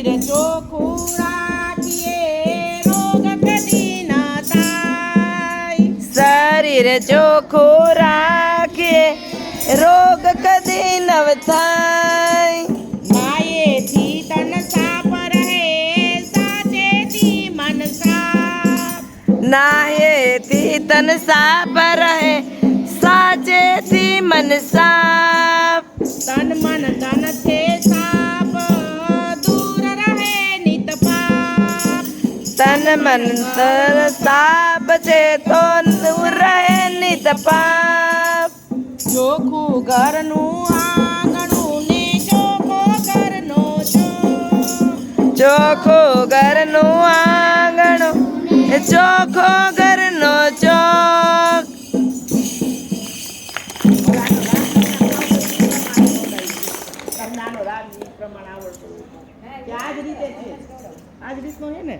શરીર ચોખ્ખું રાખીએ રોગ કદી ન થાય શરીર ચોખ્ખું રાખીએ રોગ કદી નવ થાય માયેથી તન સાફ રહે સાચેથી મન સાફ નાહેથી તન સાફ રહે સાચેથી મન સાફ તન મન તન સાપ છે તો દૂર રહે નિત પાપ ચોખ્ખું ઘરનું આંગણું ને ચોખ્ખો ઘરનો ચોખ ચોખ્ખો ઘરનું આંગણું ચોખ્ખો ઘરનો ચોક નાનો રાગ પ્રમાણે આવડતું આ જ રીતે છે આ જ રીતનો છે ને